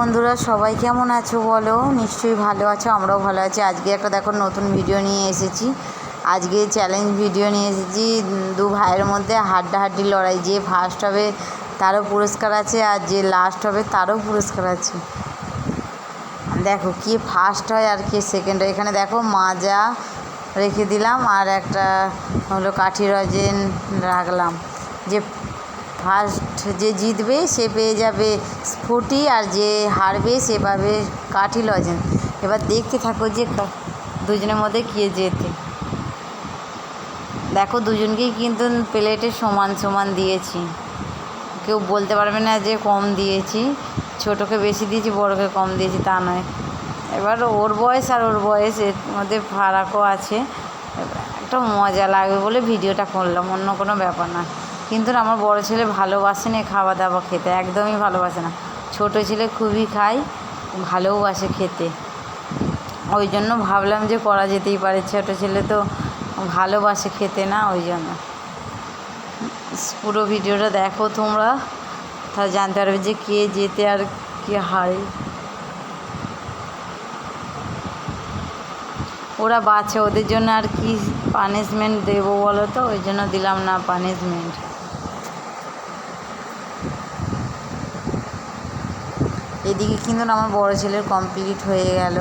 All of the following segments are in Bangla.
বন্ধুরা, সবাই কেমন আছো বলো? নিশ্চয়ই ভালো আছো, আমরাও ভালো আছি। আজকে একটা দেখো নতুন ভিডিও নিয়ে এসেছি। আজকে চ্যালেঞ্জ ভিডিও নিয়ে এসেছি। দু ভাইয়ের মধ্যে হাড্ডাহাড্ডি লড়াই, যে ফার্স্ট হবে তারও পুরস্কার আছে আর যে লাস্ট হবে তারও পুরস্কার আছে। দেখো কে ফার্স্ট হয় আর কে সেকেন্ড হয়। এখানে দেখো মাজা রেখে দিলাম আর একটা হলো কাঠি রজেন রাখলাম। যে ফার্স্ট যে জিতবে, সে পেয়ে যাবে স্ফুটি আর যে হারবে সে পাবে কাঠি লজেন। এবার দেখতে থাকো যে দুজনের মধ্যে কে জেতে। দেখো দুজনকেই কিন্তু প্লেটে সমান সমান দিয়েছি। কেউ বলতে পারবে না যে কম দিয়েছি। ছোটোকে বেশি দিয়েছি, বড়োকে কম দিয়েছি, তা নয়। এবার ওর বয়স আর ওর বয়স, এর মধ্যে ফারাকও আছে। একটা মজা লাগবে বলে ভিডিওটা করলাম, অন্য কোনো ব্যাপার না। কিন্তু আমার বড় ছেলে ভালোবাসে না খাওয়া দাওয়া খেতে, একদমই ভালোবাসে না। ছোটো ছেলে খুবই খায় ভালোবাসে খেতে। ওই জন্য ভাবলাম যে করা যেতেই পারে, ছোটো ছেলে তো ভালোবাসে খেতে না, ওই জন্য। পুরো ভিডিওটা দেখো তোমরা তাহলে জানতে পারবে যে কে যেতে আর কে হারে। ওরা বাঁচে, ওদের জন্য আর কি পানিশমেন্ট দেবো বলো তো? ওই জন্য দিলাম না পানিশমেন্ট এদিকে কিন্তু আমার বড় ছেলের কমপ্লিট হয়ে গেল।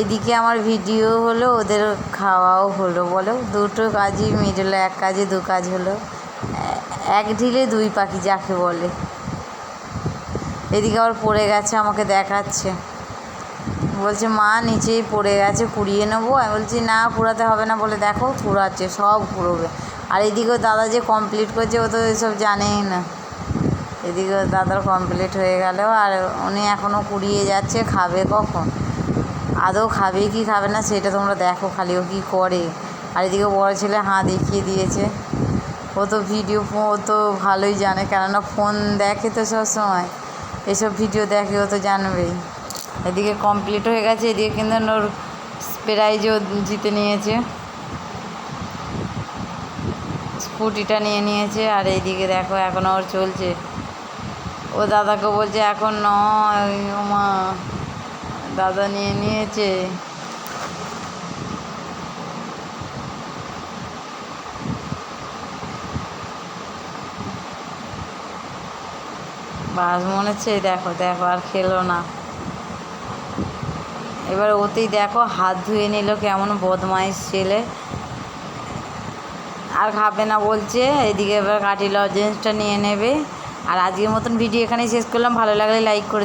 এদিকে আমার ভিডিও হলো, ওদের খাওয়াও হলো, বলো? দুটো কাজই মিডলে এক কাজে দু কাজ হলো। এক ঢিলে দুই পাখি, যাকে বলে। এদিকে আবার পড়ে গেছে, আমাকে দেখাচ্ছে। বলছে, মা, নিচেই পড়ে গেছে কুড়িয়ে নেব? আমি বলছি, না কুড়াতে হবে না। বলে, দেখো কুড়াচ্ছে সব কুড়োবে আর এদিকেও দাদা যে কমপ্লিট করছে, ও তো এসব জানেই না। এদিকে দাদার কমপ্লিট হয়ে গেল আর উনি এখনও কুড়িয়ে যাচ্ছে, খাবে কখন? আদৌ খাবে কি খাবে না সেটা তোমরা দেখো খালি ও কী করে। আর এদিকে বড় ছেলে হাঁ দেখিয়ে দিয়েছে। ও তো ভিডিও ও তো ভালোই জানে, কেননা ফোন দেখে তো সব সময়। এসব ভিডিও দেখে ও তো জানবেই। এদিকে কমপ্লিট হয়ে গেছে, এদিকে কিন্তু ওর প্রাইজও জিতে নিয়েছে। স্কুটিটা নিয়ে নিয়েছে, আর এইদিকে দেখো এখন ওর চলছে। ও দাদাকে বলছে, এখন নয় মা, দাদা নিয়ে নিয়েছে। বাস মনে হচ্ছে, দেখো দেখো, আর খেলো না। এবার ওতেই দেখো, হাত ধুয়ে নিল কেমন বদমাইশ ছেলে। আর খাবে না বলছে, এদিকে এবার কাঠি লজেন্সটা নিয়ে নেবে। আর আজকের মতন ভিডিও এখানেই শেষ করলাম। ভালো লাগলে লাইক করে